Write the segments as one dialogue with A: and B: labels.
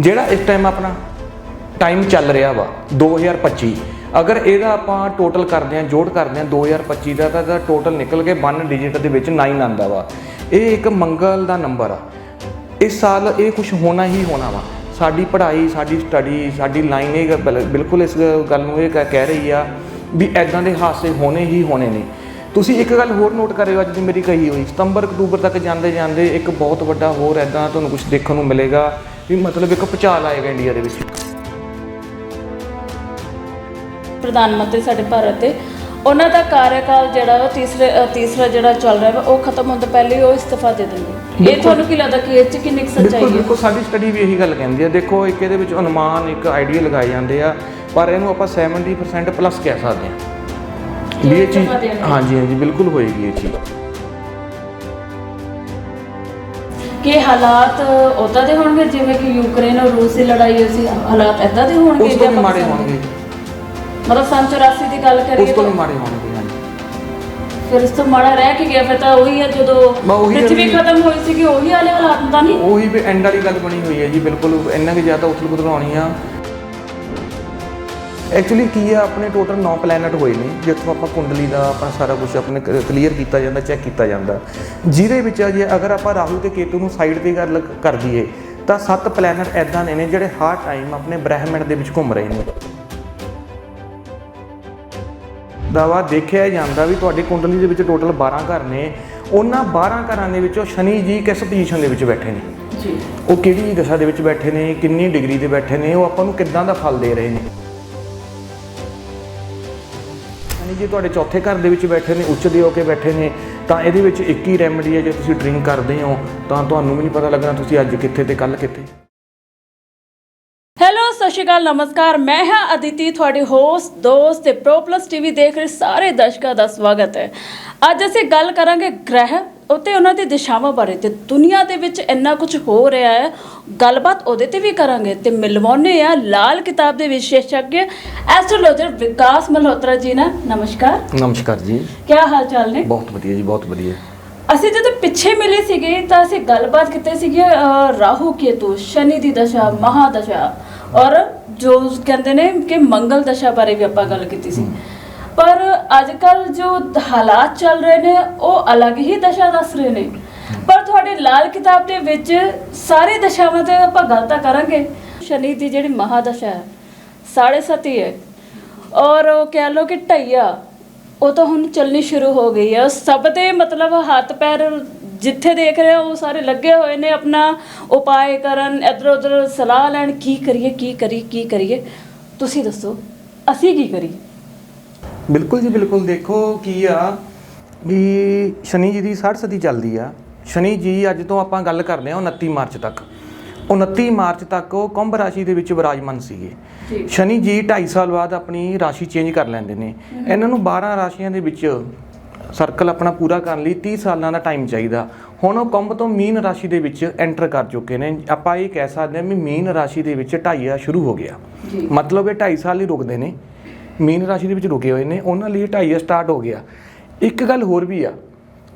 A: ਜਿਹੜਾ ਇਸ ਟਾਈਮ ਆਪਣਾ ਟਾਈਮ ਚੱਲ ਰਿਹਾ ਵਾ 2025 ਅਗਰ ਇਹਦਾ ਆਪਾਂ ਟੋਟਲ ਕਰਦੇ ਹਾਂ, ਜੋੜ ਕਰਦੇ ਹਾਂ 2025 ਦਾ, ਤਾਂ ਇਹਦਾ ਟੋਟਲ ਨਿਕਲ ਕੇ 1 ਡਿਜਿਟ ਦੇ ਵਿੱਚ 9 ਆਂਦਾ ਵਾ। ਇਹ ਇੱਕ ਮੰਗਲ ਦਾ ਨੰਬਰ ਆ। ਇਸ ਸਾਲ ਇਹ ਕੁਝ ਹੋਣਾ ਹੀ ਹੋਣਾ ਵਾ। ਸਾਡੀ ਪੜ੍ਹਾਈ, ਸਾਡੀ ਸਟੱਡੀ ਸਾਡੀ ਲਾਈਨ ਇਹ ਬਿਲ- ਬਿਲਕੁਲ ਇਸ ਗੱਲ ਨੂੰ ਇਹ ਕਹਿ ਕਹਿ ਰਹੀ ਆ ਵੀ ਐਦਾਂ ਦੇ ਹਾਦਸੇ ਹੋਣੇ ਹੀ ਹੋਣੇ ਨੇ। ਤੁਸੀਂ ਇੱਕ ਗੱਲ ਹੋਰ ਨੋਟ ਕਰਿਓ, ਅੱਜ ਦੀ ਮੇਰੀ ਕਹੀ ਹੋਈ, ਸਤੰਬਰ, ਅਕਤੂਬਰ ਤੱਕ ਜਾਂਦੇ ਜਾਂਦੇ ਇੱਕ ਬਹੁਤ ਵੱਡਾ ਹੋਰ ਐਦਾਂ ਤੁਹਾਨੂੰ ਕੁਝ ਦੇਖਣ ਨੂੰ ਮਿਲੇਗਾ। ਵੀ ਮਤਲਬ ਇੱਕ ਭੁਚਾਲ ਆਏਗਾ ਇੰਡੀਆ ਦੇ ਵਿੱਚ।
B: ਪ੍ਰਧਾਨ ਮੰਤਰੀ ਸਾਡੇ ਭਾਰਤ ਦੇ। ਉਹਨਾਂ ਦਾ ਕਾਰਜਕਾਲ ਜਿਹੜਾ ਵਾ ਤੀਸਰੇ ਅ, ਤੀਸਰਾ ਜਿਹੜਾ ਚੱਲ ਰਿਹਾ ਵਾ ਉਹ ਖਤਮ ਹੋਣ ਤੋਂ ਪਹਿਲੇ ਹੀ ਉਹ ਇਸਤੀਫਾ ਦੇ ਦਿੰਦੇ। ਇਹ। ਤੁਹਾਨੂੰ ਕੀ ਲੱਗਦਾ ਕਿ ਇਹ ਚ ਕਿੰਨੀ ਕੁ ਸੱਚਾਈ
A: ਬਿਲਕੁਲ
B: ਹੈ?
A: ਬਿਲਕੁਲ ਸਾਡੀ ਸਟੱਡੀ ਵੀ ਇਹੀ ਗੱਲ ਕਹਿੰਦੀ ਹੈ ਦੇਖੋ ਇੱਕ ਇਹਦੇ ਵਿੱਚ ਅਨੁਮਾਨ ਇੱਕ ਆਈਡੀਆ ਲਗਾਏ ਜਾਂਦੇ ਆ ਪਰ ਇਹਨੂੰ ਆਪਾਂ 70% ਪਲੱਸ ਕਹਿ ਸਕਦੇ ਹਾਂ ਵੀ ਇਹ ਚੀਜ਼
B: ਦੇਣਗੇ।
A: ਹਾਂਜੀ ਹਾਂਜੀ ਬਿਲਕੁਲ ਹੋਏਗੀ ਇਹ ਚੀਜ਼।
B: ਕਿ ਹਾਲਾਤ ਉਦਾਂ ਦੇ ਹੋਣਗੇ? ਜਿਵੇਂ ਕਿ ਯੂਕਰੇਨ ਔਰ ਰੂਸ ਦੀ ਲੜਾਈ ਹੋਈ ਸੀ ਹਾਲਾਤ ਐਦਾਂ ਦੇ ਹੋਣਗੇ
A: ਉਸ ਤੋਂ ਵੀ ਮਾੜੇ? ਹੋਣਗੇ।
B: ਮਤਲਬ ਸੰਨ 84 ਦੀ ਗੱਲ
A: ਉਸ
B: ਕਰੀਏ
A: ਤੋਂ ਵੀ ਮਾੜੇ ਹੋਣਗੇ ਹਾਂਜੀ।
B: ਫਿਰ ਇਸ ਤੋਂ ਮਾੜਾ ਰਹਿ ਕੇ ਗਿਆ? ਫਿਰ ਤਾਂ ਉਹੀ ਹੈ ਜਦੋਂ
A: ਵੀ-
B: ਖਤਮ ਹੋਈ ਸੀ ਕਿ ਉਹੀ ਵਾਲੇ ਹਾਲਾਤ ਤਾਂ ਨਹੀਂ
A: ਉਹੀ ਵੀ ਐਂਡ ਵਾਲੀ ਗੱਲ ਬਣੀ ਹੋਈ ਹੈ ਜੀ ਬਿਲਕੁਲ। ਇੰਨਾ ਕਿ ਜ਼ਿਆਦਾ ਉਥਲ ਪੁਥਲ ਹੋਣੀ ਆ ਐਕਚੁਅਲੀ ਕੀ ਆ ਆਪਣੇ ਟੋਟਲ 9 ਪਲੈਨਟ ਹੋਏ ਨੇ ਜਿੱਥੋਂ ਆਪਾਂ ਕੁੰਡਲੀ ਦਾ ਆਪਣਾ ਸਾਰਾ ਕੁਝ ਆਪਣੇ ਕਲੀਅਰ ਕੀਤਾ ਜਾਂਦਾ ਚੈੱਕ ਕੀਤਾ ਜਾਂਦਾ। ਜਿਹਦੇ ਵਿੱਚ ਜੇ ਅਗਰ ਆਪਾਂ ਰਾਹੂ ਤੇ ਕੇਤੂ ਨੂੰ ਸਾਈਡ ਤੇ ਗੱਲ ਕਰ ਦਈਏ ਤਾਂ 7 ਪਲੈਨਟ ਐਦਾਂ ਦੇ ਨੇ ਜਿਹੜੇ ਹਰ ਟਾਈਮ ਆਪਣੇ ਬ੍ਰਹਿਮੰਡ ਦੇ ਵਿੱਚ ਘੁੰਮ ਰਹੇ ਨੇ। ਦਾਵਾ ਦੇਖਿਆ ਜਾਂਦਾ ਵੀ ਤੁਹਾਡੀ ਕੁੰਡਲੀ ਦੇ ਵਿੱਚ ਟੋਟਲ 12 ਘਰ ਨੇ। ਉਹਨਾਂ 12 ਘਰਾਂ ਦੇ ਵਿੱਚੋਂ ਸ਼ਨੀ ਜੀ ਕਿਸ ਪੋਜੀਸ਼ਨ ਦੇ ਵਿੱਚ ਬੈਠੇ ਨੇ?
B: ਜੀ।
A: ਉਹ ਕਿਹੜੀ ਦਸ਼ਾ ਦੇ ਵਿੱਚ ਬੈਠੇ ਨੇ? ਕਿੰਨੀ ਡਿਗਰੀ ਤੇ ਬੈਠੇ ਨੇ? ਉਹ ਆਪਾਂ ਨੂੰ ਕਿੱਦਾਂ ਦਾ ਫਲ ਦੇ ਰਹੇ ਨੇ? ਜੇ ਤੁਹਾਡੇ ਚੌਥੇ ਘਰ ਦੇ ਵਿੱਚ ਬੈਠੇ ਨੇ, ਉੱਚ ਦੇ ਹੋ ਕੇ ਬੈਠੇ ਨੇ, ਤਾਂ ਇਹਦੇ ਵਿੱਚ ਇੱਕ ਹੀ ਰੈਮਡੀ ਹੈ, ਜੇ ਤੁਸੀਂ ਡਰਿੰਕ ਕਰਦੇ ਹੋ, ਤਾਂ ਤੁਹਾਨੂੰ ਵੀ ਨਹੀਂ ਪਤਾ ਲੱਗਣਾ ਤੁਸੀਂ ਅੱਜ ਕਿੱਥੇ ਤੇ ਕੱਲ ਕਿੱਥੇ।
B: ਹੈਲੋ ਸਤਿ ਸ਼੍ਰੀ ਅਕਾਲ, ਨਮਸਕਾਰ। ਮੈਂ ਹਾਂ ਅਦਿਤੀ, ਤੁਹਾਡੀ ਹੋਸਟ ਦੋਸਤ ਤੇ ਪ੍ਰੋ ਪਲੱਸ ਟੀਵੀ ਦੇਖ ਰਹੇ ਸਾਰੇ ਦਰਸ਼ਕਾਂ ਦਾ ਸਵਾਗਤ ਹੈ। ਅੱਜ ਅਸੀਂ ਗੱਲ ਕਰਾਂਗੇ ਗ੍ਰਹਿ ਉਤੇ ਉਹਨਾਂ ਦੀ ਦਿਸ਼ਾਵਾਂ ਬਾਰੇ ਤੇ ਦੁਨੀਆ ਦੇ ਵਿੱਚ ਇੰਨਾ ਕੁਝ ਹੋ ਰਿਹਾ ਹੈ ਗੱਲਬਾਤ ਉਹਦੇ ਤੇ ਵੀ ਕਰਾਂਗੇ ਤੇ ਮਿਲਵਾਉਣੇ ਆ ਲਾਲ ਕਿਤਾਬ ਦੇ ਵਿਸ਼ੇਸ਼ज्ञ ਐਸਟ੍ਰੋਲੋਜਰ ਵਿਕਾਸ ਮਲਹੋਤਰਾ ਜੀ ਨਾਲ। ਨਮਸਕਾਰ।
A: ਨਮਸਕਾਰ ਜੀ।
B: ਕੀ ਹਾਲ ਚਾਲ ਨੇ?
A: ਬਹੁਤ ਵਧੀਆ ਜੀ ਬਹੁਤ ਵਧੀਆ।
B: ਅਸੀਂ ਜਦੋਂ ਪਿੱਛੇ ਮਿਲੇ ਸੀਗੇ ਤਾਂ ਅਸੀਂ ਗੱਲਬਾਤ ਕੀਤੀ ਸੀਗੀ ਰਾਹੂ ਕੇਤੂ ਸ਼ਨੀ ਦੀ ਦਸ਼ਾ ਮਹਾਦਸ਼ਾ ਔਰ ਜੋ ਕਹਿੰਦੇ ਨੇ ਕਿ ਮੰਗਲ ਦਸ਼ਾ ਬਾਰੇ ਵੀ ਆਪਾਂ ਗੱਲ ਕੀਤੀ ਸੀ। ਪਰ ਅੱਜ ਕੱਲ ਜੋ ਹਾਲਾਤ ਚੱਲ ਰਹੇ ਨੇ, ਉਹ ਅਲੱਗ ਹੀ ਦਸ਼ਾ ਦੱਸ ਰਹੇ ਨੇ। ਪਰ ਤੁਹਾਡੇ ਲਾਲ ਕਿਤਾਬ ਦੇ ਵਿੱਚ ਸਾਰੇ ਦਸ਼ਾਵਾਂ ਤੇ ਆਪਾਂ ਗੱਲ ਤਾਂ ਕਰਾਂਗੇ। ਸ਼ਨੀ ਦੀ ਜਿਹੜੀ ਮਹਾਦਸ਼ਾ ਹੈ, ਸਾਢੇ ਸੱਤ ਹੀ ਹੈ। ਔਰ ਉਹ ਕਹਿ ਲੋ ਕਿ ਢਈਆ, ਉਹ ਤਾਂ ਹੁਣ ਚੱਲਣੀ ਸ਼ੁਰੂ ਹੋ ਗਈ ਹੈ। ਸਭ ਦੇ ਮਤਲਬ ਹੱਥ ਪੈਰ ਜਿੱਥੇ ਦੇਖ ਰਹੇ ਹੋ, ਉਹ ਸਾਰੇ ਲੱਗੇ ਹੋਏ ਨੇ ਆਪਣਾ ਉਪਾਏ ਕਰਨ ਇਧਰ ਉਧਰ ਸਲਾਹ ਲੈਣ, ਕੀ ਕਰੀਏ ਕੀ ਕਰੀਏ ਕੀ ਕਰੀਏ। ਤੁਸੀਂ ਦੱਸੋ, ਅਸੀਂ ਕੀ ਕਰੀਏ?
A: ਬਿਲਕੁਲ ਜੀ ਬਿਲਕੁਲ। ਦੇਖੋ ਕੀ ਆ ਵੀ ਸ਼ਨੀ ਜੀ ਦੀ 60 ਸਦੀ ਚੱਲਦੀ ਆ। ਸ਼ਨੀ ਜੀ ਅੱਜ ਤੋਂ ਆਪਾਂ ਗੱਲ ਕਰਦੇ ਹਾਂ 29 ਮਾਰਚ ਤੱਕ। 29 ਮਾਰਚ ਤੱਕ ਉਹ ਕੁੰਭ ਰਾਸ਼ੀ ਦੇ ਵਿੱਚ ਵਿਰਾਜਮਾਨ ਸੀਗੇ। ਸ਼ਨੀ ਜੀ 2.5 ਸਾਲ ਬਾਅਦ ਆਪਣੀ ਰਾਸ਼ੀ ਚੇਂਜ ਕਰ ਲੈਂਦੇ ਨੇ। ਇਹਨਾਂ ਨੂੰ 12 ਰਾਸ਼ੀਆਂ ਦੇ ਵਿੱਚ ਸਰਕਲ ਆਪਣਾ ਪੂਰਾ ਕਰਨ ਲਈ 30 ਸਾਲਾਂ ਦਾ ਟਾਈਮ ਚਾਹੀਦਾ। ਹੁਣ ਉਹ ਕੁੰਭ ਤੋਂ ਮੀਨ ਰਾਸ਼ੀ ਦੇ ਵਿੱਚ ਐਂਟਰ ਕਰ ਚੁੱਕੇ ਨੇ। ਆਪਾਂ ਇਹ ਕਹਿ ਸਕਦੇ ਹਾਂ ਵੀ ਮੀਨ ਰਾਸ਼ੀ ਦੇ ਵਿੱਚ ਢਾਈਆ ਸ਼ੁਰੂ ਹੋ ਗਿਆ। ਮਤਲਬ ਇਹ 2.5 ਸਾਲ ਹੀ ਰੁਕਦੇ ਨੇ। ਮੀਨ ਰਾਸ਼ੀ ਦੇ ਵਿੱਚ ਰੁਕੇ ਹੋਏ ਨੇ, ਉਹਨਾਂ ਲਈ 2.5 ਸਟਾਰਟ ਹੋ ਗਿਆ। ਇੱਕ ਗੱਲ ਹੋਰ ਵੀ ਆ,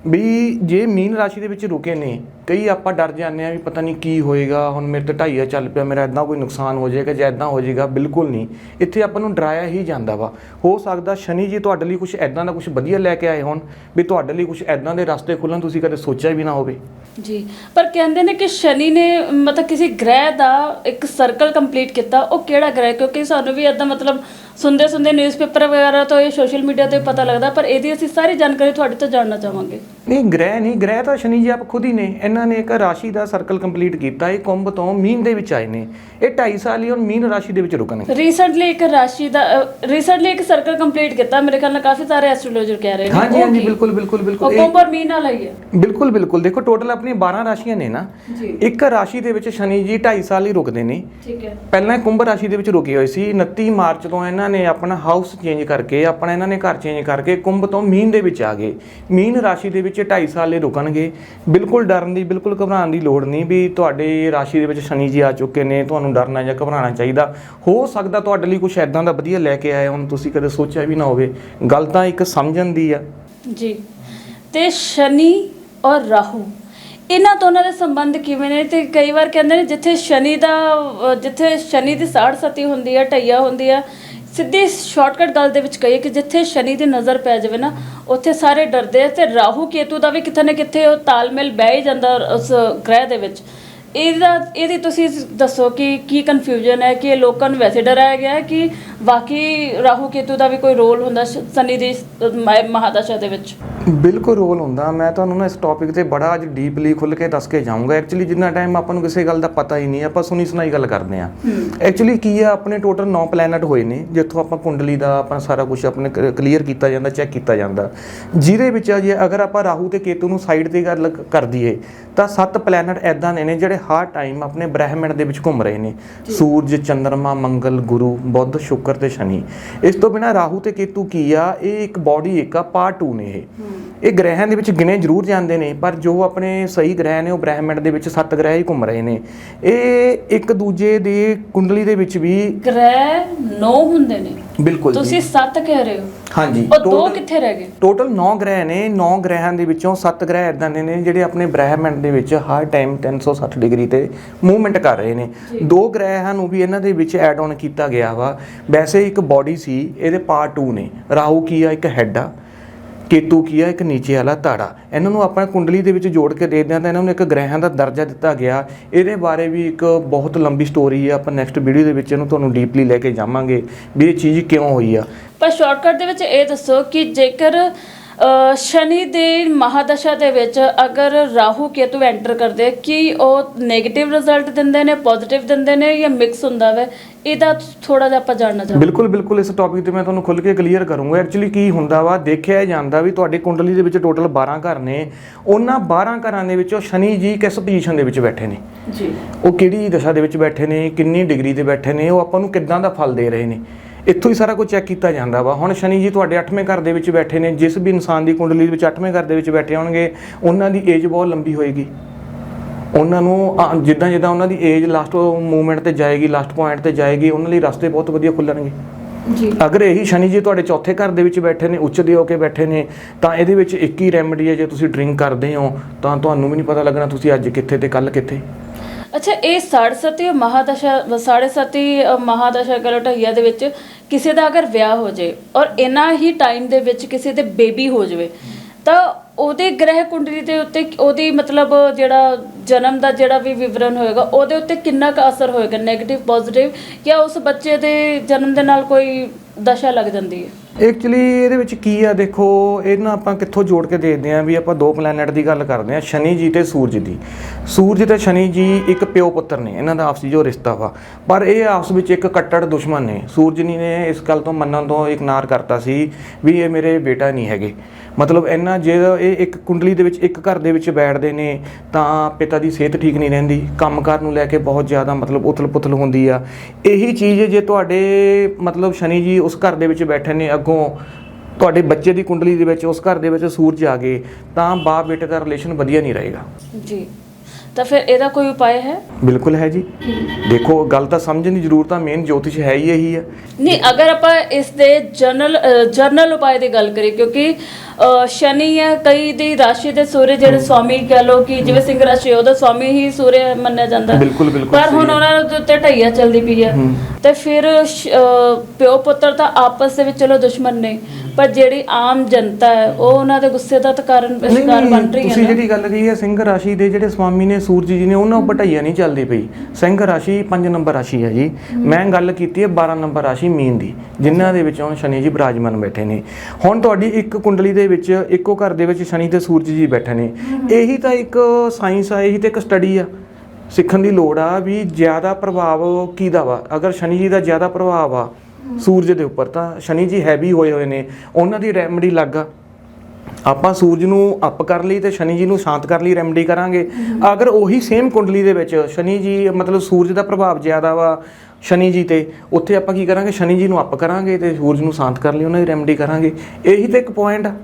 A: ਵੀ ਜੇ ਮੀਨ ਰਾਸ਼ੀ ਦੇ ਵਿੱਚ ਰੁਕੇ ਨੇ, ਕਈ ਆਪਾਂ ਡਰ ਜਾਂਦੇ ਆ ਵੀ ਪਤਾ ਨਹੀਂ ਕੀ ਹੋਏਗਾ, ਹੁਣ ਮੇਰੇ ਤੇ ਢਾਈਆ ਚੱਲ ਪਿਆ, ਮੇਰਾ ਇਦਾਂ ਕੋਈ ਨੁਕਸਾਨ ਹੋ ਜਾਏਗਾ ਜਾਂ ਇਦਾਂ ਹੋ ਜਾਏਗਾ, ਬਿਲਕੁਲ ਨਹੀਂ। ਇੱਥੇ ਆਪਾਂ ਨੂੰ ਡਰਾਇਆ ਹੀ ਜਾਂਦਾ ਵਾ। ਹੋ ਸਕਦਾ ਸ਼ਨੀ ਜੀ ਤੁਹਾਡੇ ਲਈ ਕੁਝ ਇਦਾਂ ਦਾ ਕੁਝ ਵਧੀਆ ਲੈ ਕੇ ਆਏ ਹੋਣ, ਵੀ ਤੁਹਾਡੇ ਲਈ ਕੁਝ ਇਦਾਂ ਦੇ ਰਸਤੇ ਖੁੱਲਣ ਤੁਸੀਂ ਕਦੇ ਸੋਚਿਆ ਵੀ ਨਾ ਹੋਵੇ।
B: ਜੀ, ਪਰ ਕਹਿੰਦੇ ਨੇ ਕਿ ਸ਼ਨੀ ਨੇ ਮਤਲਬ ਕਿਸੇ ਗ੍ਰਹਿ ਦਾ ਇੱਕ ਸਰਕਲ ਕੰਪਲੀਟ ਕੀਤਾ, ਉਹ ਕਿਹੜਾ ਗ੍ਰਹਿ? ਕਿਉਂਕਿ ਸਾਨੂੰ ਵੀ ਇਦਾਂ ਮਤਲਬ ਸੁਣਦੇ ਸੁਣਦੇ ਨਿਊਜ਼ਪੇਪਰ ਵਗੈਰਾ ਤੋਂ ਇਹ ਸੋਸ਼ਲ ਮੀਡੀਆ ਤੇ ਪਤਾ ਲੱਗਦਾ ਪਰ ਇਹਦੀ ਅਸੀਂ ਸਾਰੀ ਜਾਣਕਾਰੀ ਤੁਹਾਡੇ ਤੋਂ ਜਾਣਨਾ ਚਾਹਾਂਗੇ।
A: ਨਹੀਂ ਗ੍ਰਹਿ ਨਹੀਂ ਗ੍ਰਹਿ ਤਾਂ ਸ਼ਨੀ ਜੀ ਆਪ ਖੁਦ ਹੀ ਨੇ। ਇਹਨਾਂ ਨੇ ਇੱਕ ਰਾਸ਼ੀ ਦਾ ਸਰਕਲ ਕੰਪਲੀਟ ਕੀਤਾ ਇਹ ਕੁੰਭ ਤੋਂ ਮੀਨ ਦੇ ਵਿੱਚ ਆਏ ਨੇ। ਇਹ 2.5 ਸਾਲ ਹੀ ਹੁਣ ਮੀਨ ਰਾਸ਼ੀ ਦੇ ਵਿੱਚ ਰੁਕਣਗੇ
B: ਰੀਸੈਂਟਲੀ ਇੱਕ ਰਾਸ਼ੀ ਦਾ ਰੀਸੈਂਟਲੀ ਇੱਕ ਸਰਕਲ ਕੰਪਲੀਟ ਕੀਤਾ ਮੇਰੇ ਖਿਆਲ ਨਾਲ ਕਾਫੀ ਸਾਰੇ ਐਸਟ੍ਰੋਲੋਜਰ ਕਹਿ ਰਹੇ ਨੇ।
A: ਹਾਂਜੀ ਹਾਂਜੀ? ਬਿਲਕੁਲ ਬਿਲਕੁਲ
B: ਉਹ
A: ਬਿਲਕੁਲ
B: ਕੁੰਭ ਔਰ ਮੀਨ ਨਾਲ ਹੀ ਹੈ।
A: ਬਿਲਕੁਲ ਬਿਲਕੁਲ। ਦੇਖੋ ਟੋਟਲ ਆਪਣੀ 12 ਰਾਸ਼ੀਆਂ ਨੇ ਨਾ। ਇੱਕ ਰਾਸ਼ੀ ਦੇ ਵਿੱਚ ਸ਼ਨੀ ਜੀ 2.5 ਸਾਲ ਹੀ ਰੁਕਦੇ ਨੇ।
B: ਠੀਕ ਹੈ।
A: ਪਹਿਲਾਂ ਕੁੰਭ ਰਾਸ਼ੀ ਦੇ ਵਿੱਚ ਰੁਕੇ ਹੋਏ ਸੀ 29 ਮਾਰਚ ਤੋਂ ਇਹਨਾਂ ਨੇ ਆਪਣਾ ਹਾਊਸ ਚੇਂਜ ਕਰਕੇ, ਆਪਣਾ ਇਹਨਾਂ ਨੇ ਘਰ ਚੇਂਜ ਕਰਕੇ ਕੁੰਭ ਤੋਂ ਮੀਨ ਦੇ ਵਿੱਚ ਆ ਗਏ। ਮੀਨ ਰਾਸ਼ੀ ਦੇ ਵਿੱਚ 2.5 ਸਾਲ ਹੀ ਰੁਕਣਗੇ। ਬਿਲਕੁਲ ਡਰਨ ਦੀ, ਬਿਲਕੁਲ ਘਬਰਾਉਣ ਦੀ ਲੋੜ ਨਹੀਂ ਵੀ ਤੁਹਾਡੇ ਰਾਸ਼ੀ ਦੇ ਵਿੱਚ ਸ਼ਨੀ ਜੀ ਆ ਚੁੱਕੇ ਨੇ, ਤੁਹਾਨੂੰ ਡਰਨਾ ਜਾਂ ਘਬਰਾਉਣਾ ਚਾਹੀਦਾ। ਹੋ ਸਕਦਾ ਤੁਹਾਡੇ ਲਈ ਕੁਝ ਐਦਾਂ ਦਾ ਵਧੀਆ ਲੈ ਕੇ ਆਏ ਹੁਣ, ਤੁਸੀਂ ਕਦੇ ਸੋਚਿਆ ਵੀ ਨਾ ਹੋਵੇ। ਗੱਲ ਤਾਂ ਇੱਕ ਸਮਝਣ ਦੀ ਆ।
B: ਜੀ। ਤੇ ਸ਼ਨੀ ਔਰ ਰਾਹੂ, ਇਹਨਾਂ ਦੋਨਾਂ ਦੇ ਸੰਬੰਧ ਕਿਵੇਂ ਨੇ? ਤੇ ਕਈ ਵਾਰ ਕਹਿੰਦੇ ਨੇ ਜਿੱਥੇ ਸ਼ਨੀ ਦਾ ਜਿੱਥੇ ਸ਼ਨੀ ਦੀ ਸਾੜ ਸਤੀ ਹੁੰਦੀ ਹੈ ਢਈਆ ਹੁੰਦੀ ਹੈ ਸਿੱਧੀ ਸ਼ਾਰਟਕਟ ਗੱਲ ਦੇ ਵਿੱਚ ਕਹੀਏ ਕਿ ਜਿੱਥੇ ਸ਼ਨੀ ਦੀ ਨਜ਼ਰ ਪੈ ਜਾਵੇ ਨਾ, ਉੱਥੇ ਸਾਰੇ ਡਰਦੇ ਆ ਤੇ ਰਾਹੂ ਕੇਤੂ ਦਾ ਵੀ ਕਿਤੇ ਨਾ ਕਿਤੇ ਉਹ ਤਾਲਮੇਲ ਬਹਿ ਹੀ ਜਾਂਦਾ ਉਸ ਗ੍ਰਹਿ ਦੇ ਵਿੱਚ। ਇਹਦਾ ਇਹਦੀ ਤੁਸੀਂ ਦੱਸੋ ਕਿ ਕੀ ਕਨਫਿਊਜ਼ਨ ਹੈ ਕਿ ਇਹ ਲੋਕਾਂ ਨੂੰ ਵੈਸੇ ਡਰਾਇਆ ਗਿਆ ਹੈ ਕਿ ਬਾਕੀ ਰਾਹੂ ਕੇਤੂ ਦਾ ਵੀ ਕੋਈ ਰੋਲ ਹੁੰਦਾ ਸ਼- ਸ਼ਨੀ ਦੀ ਮ- ਮਹਾਦਸ਼ਾ ਦੇ ਵਿੱਚ?
A: ਬਿਲਕੁਲ ਰੋਲ ਹੁੰਦਾ। ਮੈਂ ਤੁਹਾਨੂੰ ਨਾ ਇਸ ਟੌਪਿਕ ਤੇ ਬੜਾ ਅੱਜ ਡੀਪਲੀ ਖੁੱਲ ਕੇ ਦੱਸ ਕੇ ਜਾਊਂਗਾ। ਐਕਚੁਅਲੀ ਜਿੰਨਾ ਟਾਈਮ ਆਪਾਂ ਨੂੰ ਕਿਸੇ ਗੱਲ ਦਾ ਪਤਾ ਹੀ ਨਹੀਂ ਆਪਾਂ ਸੁਣੀ ਸੁਣਾਈ ਗੱਲ ਕਰਦੇ ਆ ਐਕਚੁਅਲੀ ਕੀ ਆ ਆਪਣੇ ਟੋਟਲ 9 ਪਲੈਨਟ ਹੋਏ ਨੇ ਜਿੱਥੋਂ ਆਪਾਂ ਕੁੰਡਲੀ ਦਾ ਆਪਾਂ ਸਾਰਾ ਕੁਝ ਆਪਣੇ ਕਲੀਅਰ ਕੀਤਾ ਜਾਂਦਾ ਚੈੱਕ ਕੀਤਾ ਜਾਂਦਾ। ਜਿਹਦੇ ਵਿੱਚ ਆ ਜੇ ਅਗਰ ਆਪਾਂ ਰਾਹੂ ਤੇ ਕੇਤੂ ਨੂੰ ਸਾਈਡ ਤੇ ਗੱਲ ਕ- ਕਰ ਦਈਏ ਤਾਂ 7 ਪਲੈਨਟ ਐਦਾਂ ਦੇ ਨੇ ਜਿਹੜੇ ਹਰ ਟਾਈਮ ਆਪਣੇ ਬ੍ਰਹਿਮੰਡ ਦੇ ਵਿੱਚ ਘੁੰਮ ਰਹੇ ਨੇ। ਸੂਰਜ ਚੰ드ਰਮਾ ਮੰਗਲ ਗੁਰੂ ਬੁੱਧ ਸ਼ੁੱਕਰ ਤੇ ਸ਼ਨੀ। ਇਸ ਤੋਂ ਬਿਨਾ ਰਾਹੂ ਤੇ ਕੇਤੂ ਕੀ ਆ? ਇਹ ਇੱਕ ਬਾਡੀ ਇੱਕ ਆ ਪਾਰਟ 2 ਨੇ ਇਹ। ਇਹ ਗ੍ਰਹਿਾਂ ਦੇ ਵਿੱਚ ਗਿਣੇ ਜ਼ਰੂਰ ਜਾਂਦੇ ਨੇ, ਪਰ ਜੋ ਆਪਣੇ ਸਹੀ ਗ੍ਰਹਿ ਨੇ, ਉਹ ਬ੍ਰਹਿਮੰਡ ਦੇ ਵਿੱਚ ਸੱਤ ਗ੍ਰਹਿ ਹੀ ਘੁੰਮ ਰਹੇ ਨੇ। ਇਹ ਇੱਕ ਦੂਜੇ ਦੇ ਕੁੰਡਲੀ ਦੇ ਵਿੱਚ ਵੀ
B: ਗ੍ਰਹਿ ਨੌ ਹੁੰਦੇ ਨੇ।
A: ਬਿਲਕੁਲ
B: ਤੁਸੀਂ 7 ਕਹਿ ਰਹੇ ਹੋ?
A: ਹਾਂਜੀ
B: ਉਹ ਦੋ ਕਿੱਥੇ ਰਹਿ ਗਏ?
A: ਟੋਟਲ 9 ਗ੍ਰਹਿ ਨੇ 9 ਗ੍ਰਹਿਾਂ ਦੇ ਵਿੱਚੋਂ 7 ਗ੍ਰਹਿ ਇਦਾਂ ਦੇ ਨੇ ਜਿਹੜੇ ਆਪਣੇ ਬ੍ਰਹਿਮੰਡ ਦੇ ਵਿੱਚ ਹਰ ਟਾਈਮ 360 ਡਿਗਰੀ ਤੇ ਮੂਵਮੈਂਟ ਕਰ ਰਹੇ ਨੇ। ਦੋ ਗ੍ਰਹਿਾਂ ਨੂੰ ਵੀ ਇਹਨਾਂ ਦੇ ਵਿੱਚ ਐਡ ਆਨ ਕੀਤਾ ਗਿਆ ਵਾ। ਵੈਸੇ ਇੱਕ ਬਾਡੀ ਸੀ ਇਹਦੇ ਪਾਰਟ 2 ਨੇ। ਰਾਹੂ ਕੀ ਆ? ਇੱਕ ਹੈਡ ਆ। ਕੇਤੂ ਕੀ ਆ, ਇੱਕ ਨੀਚੇ ਵਾਲਾ ਧਾੜਾ। ਇਹਨਾਂ ਨੂੰ ਆਪਾਂ ਕੁੰਡਲੀ ਦੇ ਵਿੱਚ ਜੋੜ ਕੇ ਦੇਖਦੇ ਹਾਂ ਤਾਂ ਇਹਨਾਂ ਨੂੰ ਇੱਕ ਗ੍ਰਹਿਾਂ ਦਾ ਦਰਜਾ ਦਿੱਤਾ ਗਿਆ। ਇਹਦੇ ਬਾਰੇ ਵੀ ਇੱਕ ਬਹੁਤ ਲੰਬੀ ਸਟੋਰੀ ਆ। ਆਪਾਂ ਨੈਕਸਟ ਵੀਡੀਓ ਦੇ ਵਿੱਚ ਇਹਨੂੰ ਤੁਹਾਨੂੰ ਡੀਪਲੀ ਲੈ ਕੇ ਜਾਵਾਂਗੇ ਵੀ ਇਹ ਚੀਜ਼ ਕਿਉਂ ਹੋਈ ਆ।
B: ਪਰ ਸ਼ਾਰਟਕਟ ਦੇ ਵਿੱਚ ਇਹ ਦੱਸੋ ਕਿ ਜੇਕਰ ਸ਼ਨੀ ਦੇ ਮਹਾਦਸ਼ਾ ਦੇ ਵਿੱਚ ਅਗਰ ਰਾਹੂ ਕੇਤੂ ਐਂਟਰ ਕਰਦੇ ਕੀ ਉਹ 네ਗੇਟਿਵ ਰਿਜ਼ਲਟ ਦਿੰਦੇ ਨੇ ਪੋਜ਼ਿਟਿਵ ਦਿੰਦੇ ਨੇ ਜਾਂ ਮਿਕਸ ਹੁੰਦਾ ਵੇ? ਇਹਦਾ ਥੋੜਾ ਜਿਹਾ ਆਪਾਂ ਜਾਣਨਾ ਚਾਹਾਂਗੇ
A: ਬਿਲਕੁਲ ਬਿਲਕੁਲ ਇਸ ਟੌਪਿਕ ਤੇ ਮੈਂ ਤੁਹਾਨੂੰ ਖੁੱਲ ਕੇ ਕਲੀਅਰ ਕਰੂੰਗਾ। ਐਕਚੁਅਲੀ ਕੀ ਹੁੰਦਾ ਵਾ? ਦੇਖਿਆ ਜਾਂਦਾ ਵੀ ਤੁਹਾਡੀ ਕੁੰਡਲੀ ਦੇ ਵਿੱਚ ਟੋਟਲ 12 ਘਰ ਨੇ। ਉਹਨਾਂ 12 ਘਰਾਂ ਦੇ ਵਿੱਚੋਂ ਸ਼ਨੀ ਜੀ ਕਿਸ ਪੋਜੀਸ਼ਨ ਦੇ ਵਿੱਚ ਬੈਠੇ ਨੇ?
B: ਜੀ।
A: ਉਹ ਕਿਹੜੀ ਦਸ਼ਾ ਦੇ ਵਿੱਚ ਬੈਠੇ ਨੇ? ਕਿੰਨੀ ਡਿਗਰੀ ਤੇ ਬੈਠੇ ਨੇ? ਉਹ ਆਪਾਂ ਨੂੰ ਕਿੱਦਾਂ ਦਾ ਫਲ ਦੇ ਰਹੇ ਨੇ? ਇੱਥੋਂ ਹੀ ਸਾਰਾ ਕੁਝ ਚੈੱਕ ਕੀਤਾ ਜਾਂਦਾ ਵਾ। ਹੁਣ ਸ਼ਨੀ ਜੀ ਤੁਹਾਡੇ 8ਵੇਂ ਘਰ ਦੇ ਵਿੱਚ ਬੈਠੇ ਨੇ। ਜਿਸ ਵੀ ਇਨਸਾਨ ਦੀ ਕੁੰਡਲੀ ਦੇ ਵਿੱਚ 8ਵੇਂ ਘਰ ਦੇ ਵਿੱਚ ਬੈਠੇ ਹੋਣਗੇ ਉਹਨਾਂ ਦੀ ਏਜ ਬਹੁਤ ਲੰਬੀ ਹੋਏਗੀ। ਉਹਨਾਂ ਨੂੰ ਜਿੱਦਾਂ ਜਿੱਦਾਂ ਉਹਨਾਂ ਦੀ ਏਜ ਲਾਸਟ ਮੂਵਮੈਂਟ ਤੇ ਜਾਏਗੀ ਲਾਸਟ ਪੁਆਇੰਟ ਤੇ ਜਾਏਗੀ ਉਹਨਾਂ ਲਈ ਰਸਤੇ ਬਹੁਤ ਵਧੀਆ ਖੁੱਲਣਗੇ।
B: ਜੀ।
A: ਅਗਰ ਇਹੀ ਸ਼ਨੀ ਜੀ ਤੁਹਾਡੇ ਚੌਥੇ ਘਰ ਦੇ ਵਿੱਚ ਬੈਠੇ ਨੇ ਉੱਚ ਦੇ ਹੋ ਕੇ ਬੈਠੇ ਨੇ ਤਾਂ ਇਹਦੇ ਵਿੱਚ ਇੱਕ ਹੀ ਰੈਮਡੀ ਹੈ ਜੇ ਤੁਸੀਂ ਡਰਿੰਕ ਕਰਦੇ ਹੋ ਤਾਂ ਤੁਹਾਨੂੰ ਵੀ ਨਹੀਂ ਪਤਾ ਲੱਗਣਾ ਤੁਸੀਂ ਅੱਜ ਕਿੱਥੇ ਤੇ ਕੱਲ ਕਿੱਥੇ।
B: ਅੱਛਾ ਇਹ ਸਾੜ੍ਹ ਸਤੀ ਮਹਾਦਸ਼ਾ ਸਾੜ੍ਹੇ ਸਤੀ ਅ, ਮਹਾਦਸ਼ਾ ਕਰੋ ਢਈਆ ਦੇ ਵਿੱਚ ਕਿਸੇ ਦਾ ਅਗਰ ਵਿਆਹ ਹੋ ਜੇ ਔਰ ਇਨਾ ਹੀ ਟਾਈਮ ਦੇ ਵਿੱਚ ਕਿਸੇ ਦੇ ਬੇਬੀ ਹੋ ਜਾਵੇ ਤਾਂ ਉਹਦੇ ਗ੍ਰਹਿ ਕੁੰਡਲੀ ਦੇ ਉੱਤੇ ਉਹਦੀ ਮਤਲਬ ਜਿਹੜਾ ਜਨਮ ਦਾ ਜਿਹੜਾ ਵੀ ਵਿਵਰਣ ਹੋਏਗਾ, ਉਹਦੇ ਉੱਤੇ ਕਿੰਨਾ ਕੁ ਅਸਰ ਹੋਏਗਾ 네ਗੇਟਿਵ ਪੋਜ਼ਿਟਿਵ ਜਾਂ ਉਸ ਬੱਚੇ ਦੇ ਜਨਮ ਦੇ ਨਾਲ ਕੋਈ ਦਸ਼ਾ ਲੱਗ ਜਾਂਦੀ ਹੈ?
A: ਐਕਚੁਅਲੀ ਇਹਦੇ ਵਿੱਚ ਕੀ ਆ ਦੇਖੋ ਇਹਨਾਂ ਆਪਾਂ ਕਿੱਥੋਂ ਜੋੜ ਕੇ ਦੇਖਦੇ ਆਂ ਵੀ ਆਪਾਂ ਦੋ ਪਲੈਨਟ ਦੀ ਗੱਲ ਕਰਦੇ ਆਂ ਸ਼ਨੀ ਜੀ ਤੇ ਸੂਰਜ ਦੀ। ਸੂਰਜ ਤੇ ਸ਼ਨੀ ਜੀ ਇੱਕ ਪਿਓ ਪੁੱਤਰ ਨੇ, ਇਹਨਾਂ ਦਾ ਆਪਸੀ ਜੋ ਰਿਸ਼ਤਾ ਵਾ। ਪਰ ਇਹ ਆਪਸ ਵਿੱਚ ਇੱਕ ਕੱਟੜ ਦੁਸ਼ਮਣ ਨੇ। ਸੂਰਜ ਨੇ ਇਸ ਗੱਲ ਤੋਂ ਮੰਨਣ ਤੋਂ ਇਕਨਾਰ ਕਰਤਾ ਸੀ ਵੀ ਇਹ ਮੇਰੇ ਬੇਟਾ ਨਹੀਂ ਹੈਗੇ। ਮਤਲਬ ਇਹਨਾਂ ਜੇ ਇਹ ਇੱਕ ਕੁੰਡਲੀ ਦੇ ਵਿੱਚ, ਇੱਕ ਘਰ ਦੇ ਵਿੱਚ ਬੈਠਦੇ ਨੇ, ਤਾਂ ਪਿਤਾ ਦੀ ਸਿਹਤ ਠੀਕ ਨਹੀਂ ਰਹਿੰਦੀ। ਕੰਮਕਾਰ ਨੂੰ ਲੈ ਕੇ ਬਹੁਤ ਜ਼ਿਆਦਾ ਮਤਲਬ ਉਥਲ-ਪੁਥਲ ਹੁੰਦੀ ਆ। ਇਹੀ ਚੀਜ਼ ਜੇ ਤੁਹਾਡੇ ਮਤਲਬ ਸ਼ਨੀ ਜੀ ਉਸ ਘਰ ਦੇ ਵਿੱਚ ਬੈਠੇ ਨੇ, ਅੱਗੋਂ ਤੁਹਾਡੇ ਬੱਚੇ ਦੀ ਕੁੰਡਲੀ ਦੇ ਵਿੱਚ, ਉਸ ਘਰ ਦੇ ਵਿੱਚ ਸੂਰਜ ਆ ਗਏ, ਤਾਂ ਬਾਪ ਬੇਟੇ ਦਾ ਰਿਲੇਸ਼ਨ ਵਧੀਆ ਨਹੀਂ ਰਹੇਗਾ।
B: ਜੀ। ਤਾਂ ਫਿਰ ਇਹਦਾ ਕੋਈ ਉਪਾਅ ਹੈ?
A: ਬਿਲਕੁਲ ਹੈ ਜੀ। ਦੇਖੋ ਗੱਲ ਤਾਂ ਸਮਝਣ ਦੀ ਜ਼ਰੂਰਤ ਆ ਮੇਨ ਜੋਤਿਸ਼ ਹੈ ਹੀ ਇਹੀ ਆ।
B: ਨਹੀਂ ਅਗਰ ਆਪਾਂ ਇਸ ਦੇ ਜਨਰਲ ਜਰਨਲ ਉਪਾਅ ਦੀ ਗੱਲ ਕਰੀਏ ਕਿਉਂਕਿ ਸ਼ਨੀ ਹੈ ਕਈ ਦੀ ਰਾਸ਼ੀ ਦੇ ਸੂਰਜ ਜਿਹੜੇ ਸਵਾਮੀ ਕਹ ਲੋ ਕਿ ਜਿਵੇਂ ਸਿੰਘ ਰਾਸ਼ੀ ਹੈ, ਉਹਦਾ ਸਵਾਮੀ ਹੀ ਸੂਰਜ ਮੰਨਿਆ ਜਾਂਦਾ। ਹੈ।
A: ਬਿਲਕੁਲ, ਬਿਲਕੁਲ
B: ਪਰ ਹੁਣ
A: ਹੈ।
B: ਉਹਨਾਂ ਦੇ ਉੱਤੇ ਢਈਆ ਚੱਲਦੀ ਪਈ ਹੈ। ਤੇ ਫਿਰ ਪਿਓ ਪੁੱਤਰ ਤਾਂ ਆਪਸ ਦੇ ਵਿੱਚ ਚਲੋ ਦੁਸ਼ਮਣ ਨੇ। ਪਰ ਜਿਹੜੀ ਆਮ ਜਨਤਾ ਹੈ ਉਹ ਉਹਨਾਂ ਦੇ ਗੁੱਸੇ ਦਾ ਤਾਂ ਕਾਰਨ ਸ਼ਿਕਾਰ ਬਣ ਰਹੀ ਹੈ
A: ਤੁਸੀਂ
B: ਨਾ।
A: ਜਿਹੜੀ ਗੱਲ ਕਹੀ ਹੈ ਸਿੰਘ ਰਾਸ਼ੀ ਦੇ ਜਿਹੜੇ ਸਵਾਮੀ ਨੇ ਸੂਰਜ ਜੀ ਨੇ ਉਹਨਾਂ ਉੱਪਰ ਢਈਆ ਨਹੀਂ ਚੱਲਦੀ ਪਈ। ਸਿੰਘ ਰਾਸ਼ੀ 5 ਨੰਬਰ ਰਾਸ਼ੀ ਹੈ ਜੀ। ਮੈਂ ਗੱਲ ਕੀਤੀ ਹੈ 12 ਨੰਬਰ ਰਾਸ਼ੀ ਮੀਨ ਦੀ ਜਿਨ੍ਹਾਂ ਦੇ ਵਿੱਚ ਹੁਣ ਸ਼ਨੀ ਜੀ ਬਿਰਾਜਮਾਨ ਬੈਠੇ ਨੇ। ਹੁਣ ਤੁਹਾਡੀ ਇੱਕ ਕੁੰਡਲੀ ਦੇ ਵਿੱਚ ਇੱਕੋ ਘਰ ਦੇ ਵਿੱਚ ਸ਼ਨੀ ਤੇ ਸੂਰਜ ਜੀ ਬੈਠੇ ਨੇ। ਇਹੀ ਤਾਂ ਇੱਕ ਸਾਇੰਸ ਆ ਇਹੀ ਤਾਂ ਇੱਕ ਸਟੱਡੀ ਆ। ਸਿੱਖਣ ਦੀ ਲੋੜ ਆ ਵੀ ਜ਼ਿਆਦਾ ਪ੍ਰਭਾਵ ਕਿਹਦਾ ਵਾ? ਅਗਰ ਸ਼ਨੀ ਜੀ ਦਾ ਜ਼ਿਆਦਾ ਪ੍ਰਭਾਵ ਆ ਸੂਰਜ ਦੇ ਉੱਪਰ ਤਾਂ ਸ਼ਨੀ ਜੀ ਹੈਵੀ ਹੋਏ ਹੋਏ ਨੇ ਉਹਨਾਂ ਦੀ ਰੈਮਡੀ ਲੱਗ ਆ। ਆਪਾਂ ਸੂਰਜ ਨੂੰ ਅਪ ਕਰ ਲਈ ਤੇ ਸ਼ਨੀ ਜੀ ਨੂੰ ਸ਼ਾਂਤ ਕਰ ਲਈ ਰੈਮਡੀ ਕਰਾਂਗੇ। ਅਗਰ ਉਹੀ ਸੇਮ ਕੁੰਡਲੀ ਦੇ ਵਿੱਚ ਸ਼ਨੀ ਜੀ ਮਤਲਬ ਸੂਰਜ ਦਾ ਪ੍ਰਭਾਵ ਜ਼ਿਆਦਾ ਵਾ ਸ਼ਨੀ ਜੀ ਤੇ ਉੱਥੇ ਆਪਾਂ ਕੀ ਕਰਾਂਗੇ? ਸ਼ਨੀ ਜੀ ਨੂੰ ਅਪ ਕਰਾਂਗੇ ਤੇ ਸੂਰਜ ਨੂੰ ਸ਼ਾਂਤ ਕਰ ਲਈ ਉਹਨਾਂ ਦੀ ਰੈਮਡੀ ਕਰਾਂਗੇ। ਇਹੀ ਤਾਂ ਇੱਕ ਪੁਆਇੰਟ ਆ।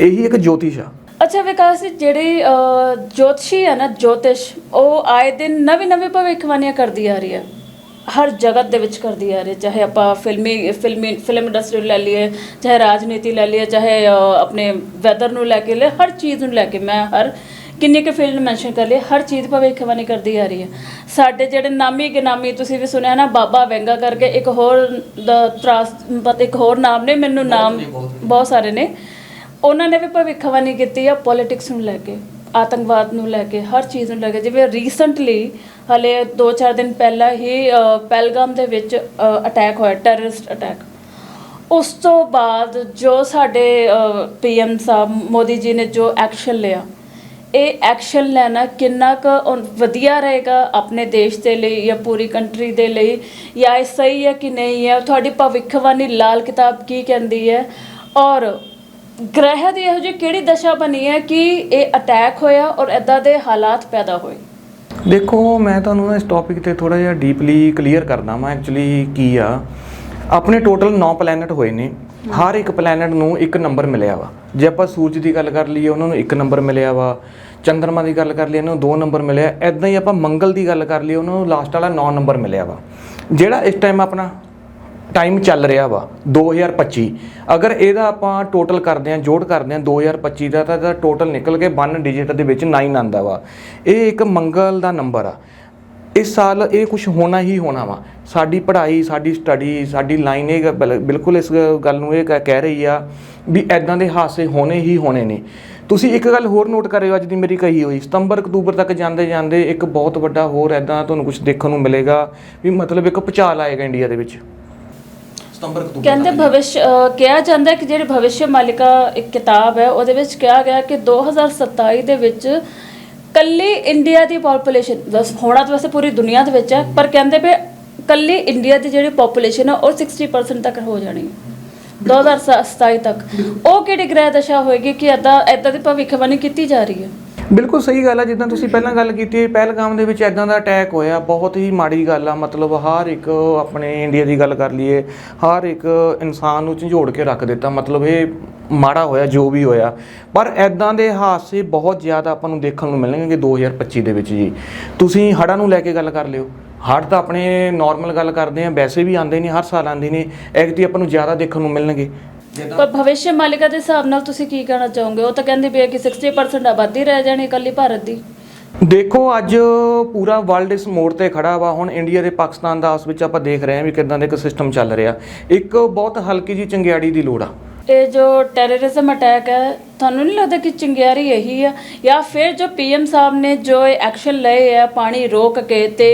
A: ਇਹੀ ਇੱਕ ਜੋਤਿਸ਼ ਆ।
B: ਅੱਛਾ ਵਿਕਾਸ ਜਿਹੜੀ ਜੋਤਸ਼ੀ ਹੈ ਨਾ ਜੋਤਿਸ਼ ਉਹ ਆਏ ਦਿਨ ਨਵੀਂ ਨਵੀਂ ਭਵਿੱਖਬਾਣੀਆਂ ਕਰਦੀ ਆ ਰਹੀ ਹੈ ਹਰ ਜਗਤ ਦੇ ਵਿੱਚ ਕਰਦੀ ਆ ਰਹੀ ਹੈ। ਚਾਹੇ ਆਪਾਂ ਫਿਲਮੀ ਫਿਲਮੀ ਫਿਲਮ ਇੰਡਸਟਰੀ ਲੈ ਲਈਏ ਚਾਹੇ ਰਾਜਨੀਤੀ ਲੈ ਲਈਏ ਚਾਹੇ ਆਪਣੇ ਵੈਦਰ ਨੂੰ ਲੈ ਕੇ ਲੈ ਹਰ ਚੀਜ਼ ਨੂੰ ਲੈ ਕੇ ਮੈਂ ਹਰ ਕਿੰਨੀ ਕੁ ਫੀਲਡ ਮੈਂਸ਼ਨ ਕਰ ਲਈ ਹਰ ਚੀਜ਼ ਭਵਿੱਖਬਾਣੀ ਕਰਦੀ ਆ ਰਹੀ ਹੈ। ਸਾਡੇ ਜਿਹੜੇ ਨਾਮੀ ਗਿਨਾਮੀ ਤੁਸੀਂ ਵੀ ਸੁਣਿਆ ਨਾ ਬਾਬਾ ਵੈਂਗਾ ਕਰਕੇ ਇੱਕ ਹੋਰ ਦਾ ਤਰਾਸ ਪਤ ਇੱਕ ਹੋਰ ਨਾਮ ਨੇ ਮੈਨੂੰ ਨਾਮ ਬਹੁਤ ਸਾਰੇ ਨੇ। ਉਹਨਾਂ ਨੇ ਵੀ ਭਵਿੱਖਬਾਣੀ ਕੀਤੀ ਆ ਪੋਲਿਟਿਕਸ ਨੂੰ ਲੈ ਕੇ ਆਤੰਕਵਾਦ ਨੂੰ ਲੈ ਕੇ ਹਰ ਚੀਜ਼ ਨੂੰ ਲੈ ਕੇ ਜਿਵੇਂ ਰੀਸੈਂਟਲੀ ਹਲੇ 2-4 ਦਿਨ ਪਹਿਲਾਂ ਹੀ ਪਹਿਲਗਾਮ ਦੇ ਵਿੱਚ ਅਟੈਕ ਹੋਇਆ ਟੈਰਰਿਸਟ ਅਟੈਕ ਉਸ ਤੋਂ ਬਾਅਦ ਜੋ ਸਾਡੇ ਪੀਐਮ ਸਾਹਿਬ ਮੋਦੀ ਜੀ ਨੇ ਜੋ ਐਕਸ਼ਨ ਲਿਆ, ਇਹ ਐਕਸ਼ਨ ਲੈਣਾ ਕਿੰਨਾ ਕੁ ਵਧੀਆ ਰਹੇਗਾ ਆਪਣੇ ਦੇਸ਼ ਦੇ ਲਈ ਜਾਂ ਪੂਰੀ ਕੰਟਰੀ ਦੇ ਲਈ, ਜਾਂ ਇਹ ਸਹੀ ਹੈ ਕਿ ਨਹੀਂ ਹੈ? ਤੁਹਾਡੀ ਭਵਿੱਖਬਾਣੀ ਲਾਲ ਕਿਤਾਬ ਕੀ ਕਹਿੰਦੀ ਹੈ? ਔਰ ਗ੍ਰਹਿ ਦੀ ਇਹੋ ਜਿਹੀ ਕਿਹੜੀ ਦਸ਼ਾ ਬਣੀ ਹੈ ਕਿ ਇਹ ਅਟੈਕ ਹੋਇਆ ਔਰ ਐਦਾਂ ਦੇ ਹਾਲਾਤ ਪੈਦਾ ਹੋਏ?
A: ਦੇਖੋ, ਮੈਂ ਤੁਹਾਨੂੰ ਨਾ ਇਸ ਟੌਪਿਕ ਤੇ ਥੋੜਾ ਜਿਹਾ ਡੀਪਲੀ ਕਲੀਅਰ ਕਰਦਾ ਮੈਂ ਐਕਚੁਅਲੀ ਕੀ ਆ? ਆਪਣੇ ਟੋਟਲ 9 ਪਲੈਨਟ ਹੋਏ ਨੇ। ਹਰ ਇੱਕ ਪਲੈਨਟ ਨੂੰ ਇੱਕ ਨੰਬਰ ਮਿਲਿਆ ਵਾ। ਜੇ ਆਪਾਂ ਸੂਰਜ ਦੀ ਗੱਲ ਕਰ ਲਈਏ, ਉਹਨਾਂ ਨੂੰ ਇੱਕ ਨੰਬਰ ਮਿਲਿਆ ਵਾ। ਚੰ드ਰਮਾ ਦੀ ਗੱਲ ਕਰ ਲਈਏ, ਉਹਨਾਂ ਨੂੰ ਦੋ ਨੰਬਰ ਮਿਲਿਆ। ਐਦਾਂ ਹੀ ਆਪਾਂ ਮੰਗਲ ਦੀ ਗੱਲ ਕਰ ਲਈਏ, ਉਹਨਾਂ ਨੂੰ ਲਾਸਟ ਵਾਲਾ 9 ਨੰਬਰ ਮਿਲਿਆ ਵਾ। ਜਿਹੜਾ ਇਸ ਟਾਈਮ ਆਪਣਾ ਟਾਈਮ ਚੱਲ ਰਿਹਾ ਵਾ 2025 ਅਗਰ ਇਹਦਾ ਆਪਾਂ ਟੋਟਲ ਕਰਦੇ ਹਾਂ, ਜੋੜ ਕਰਦੇ ਹਾਂ 2025 ਦਾ, ਤਾਂ ਇਹਦਾ ਟੋਟਲ ਨਿਕਲ ਕੇ 1 ਡਿਜਿਟ ਦੇ ਵਿੱਚ 9 ਆਂਦਾ ਵਾ। ਇਹ ਇੱਕ ਮੰਗਲ ਦਾ ਨੰਬਰ ਆ। ਇਸ ਸਾਲ ਇਹ ਕੁਝ ਹੋਣਾ ਹੀ ਹੋਣਾ ਵਾ। ਸਾਡੀ ਪੜ੍ਹਾਈ, ਸਾਡੀ ਸਟੱਡੀ ਸਾਡੀ ਲਾਈਨ ਇਹ ਗ- ਬਿਲਕੁਲ ਇਸ ਗੱਲ ਨੂੰ ਇਹ ਕ- ਕਹਿ ਰਹੀ ਆ ਵੀ ਐਦਾਂ ਦੇ ਹਾਦਸੇ ਹੋਣੇ ਹੀ ਹੋਣੇ ਨੇ। ਤੁਸੀਂ ਇੱਕ ਗੱਲ ਹੋਰ ਨੋਟ ਕਰਿਓ, ਅੱਜ ਦੀ ਮੇਰੀ ਕਹੀ ਹੋਈ। ਸਤੰਬਰ, ਅਕਤੂਬਰ ਤੱਕ ਜਾਂਦੇ ਜਾਂਦੇ ਇੱਕ ਬਹੁਤ ਵੱਡਾ ਹੋਰ ਐਦਾਂ ਤੁਹਾਨੂੰ ਕੁਝ ਦੇਖਣ ਨੂੰ ਮਿਲੇਗਾ ਵੀ ਮਤਲਬ ਇੱਕ ਭੁਚਾਲ ਆਏਗਾ ਇੰਡੀਆ ਦੇ ਵਿੱਚ। ਸਤੰਬਰ ਅਕਤੂਬਰ
B: ਕਹਿੰਦੇ ਭਵਿਸ਼ ਅ, ਕਿਹਾ ਜਾਂਦਾ ਹੈ ਕਿ ਜਿਹੜੀ ਭਵਿਸ਼ਯ ਮਾਲਿਕਾ ਇੱਕ ਕਿਤਾਬ ਹੈ ਉਹਦੇ ਵਿੱਚ ਕਿਹਾ ਗਿਆ ਕਿ 2027 ਦੇ ਵਿੱਚ ਕੱਲੀ ਇੰਡੀਆ ਦੀ ਪੋਪੂਲੇਸ਼ਨ ਹੋਣਾ ਤਾਂ ਵੈਸੇ ਪੂਰੀ ਦੁਨੀਆ ਦੇ ਵਿੱਚ ਹੈ ਪਰ ਕਹਿੰਦੇ ਵੀ ਕੱਲੀ ਇੰਡੀਆ ਦੀ ਜਿਹੜੀ ਪੋਪੂਲੇਸ਼ਨ ਹੈ ਉਹ 60% ਤੱਕ ਹੋ ਜਾਣੀ ਹੈ। 2027 ਤੱਕ। ਉਹ ਕਿਹੜੀ ਗ੍ਰਹਿ ਦਸ਼ਾ ਹੋਏਗੀ ਕਿ ਐਦਾਂ ਐਦਾਂ ਦੀ ਭਵਿੱਖਬਾਣੀ ਕੀਤੀ ਜਾ ਰਹੀ ਹੈ?
A: ਬਿਲਕੁਲ ਸਹੀ ਗੱਲ ਆ, ਜਿੱਦਾਂ ਤੁਸੀਂ ਪਹਿਲਾਂ ਗੱਲ ਕੀਤੀ ਪਹਿਲਗਾਮ ਦੇ ਵਿੱਚ ਐਦਾਂ ਦਾ ਅਟੈਕ ਹੋਇਆ, ਬਹੁਤ ਹੀ ਮਾੜੀ ਗੱਲ ਆ, ਮਤਲਬ ਹਰ ਇੱਕ ਆਪਣੇ ਇੰਡੀਆ ਦੀ ਗੱਲ ਕਰ ਲਈਏ, ਹਰ ਇੱਕ ਇਨਸਾਨ ਨੂੰ ਝੰਜੋੜ ਕੇ ਰੱਖ ਦਿੱਤਾ, ਮਤਲਬ ਇਹ ਮਾੜਾ ਹੋਇਆ, ਜੋ ਵੀ ਹੋਇਆ। ਪਰ ਐਦਾਂ ਦੇ ਹਾਦਸੇ ਬਹੁਤ ਜ਼ਿਆਦਾ ਆਪਾਂ ਨੂੰ ਦੇਖਣ ਨੂੰ ਮਿਲਣਗੇ 2025 ਦੇ ਵਿੱਚ ਜੀ। ਤੁਸੀਂ ਹੜ੍ਹਾਂ ਨੂੰ ਲੈ ਕੇ ਗੱਲ ਕਰ ਲਿਓ। ਹੜ੍ਹ ਤਾਂ ਆਪਣੇ ਨਾਰਮਲ ਗੱਲ ਕਰਦੇ ਆ, ਵੈਸੇ ਵੀ ਆਉਂਦੇ ਨੇ, ਹਰ ਸਾਲ ਆਉਂਦੇ ਨੇ ਐਕਟੀ ਆਪਾਂ ਨੂੰ ਜ਼ਿਆਦਾ ਦੇਖਣ ਨੂੰ ਮਿਲਣਗੇ।
B: ਪਰ ਭਵਿਸ਼ਯ ਮਾਲਿਕਾ ਦੇ ਹਿਸਾਬ ਨਾਲ ਤੁਸੀਂ ਕੀ ਕਹਿਣਾ ਚਾਹੋਗੇ? ਉਹ ਤਾਂ ਕਹਿੰਦੇ ਵੀ ਕਿ 60% ਆਬਾਦੀ ਰਹਿ ਜਾਣੀ ਇਕੱਲੀ ਭਾਰਤ ਦੀ।
A: ਦੇਖੋ ਅੱਜ ਪੂਰਾ ਵਰਲਡ ਇਸ ਮੋੜ ਤੇ ਖੜਾ ਵਾ। ਹੁਣ ਇੰਡੀਆ ਤੇ ਪਾਕਿਸਤਾਨ ਦਾ ਆਪਸ ਵਿੱਚ ਆਪਾਂ ਦੇਖ ਰਹੇ ਹਾਂ ਵੀ ਕਿਦਾਂ ਦਾ ਇੱਕ ਸਿਸਟਮ ਚੱਲ ਰਿਹਾ। ਇੱਕ ਬਹੁਤ ਹਲਕੀ ਜੀ ਚੰਗਿਆੜੀ ਦੀ ਲੋੜ ਆ।
B: ਇਹ ਜੋ ਟੈਰਰਿਜ਼ਮ ਅਟੈਕ ਹੈ ਤੁਹਾਨੂੰ ਨਹੀਂ ਲੱਗਦਾ ਕਿ ਚਿੰਗਿਆਰੀ ਇਹੀ ਹੈ ਜਾਂ ਫਿਰ ਜੋ ਪੀਐਮ ਸਾਹਿਬ ਨੇ ਜੋ ਇਹ ਐਕਸ਼ਨ ਲਏ ਹੈ ਪਾਣੀ ਰੋਕ ਕੇ ਤੇ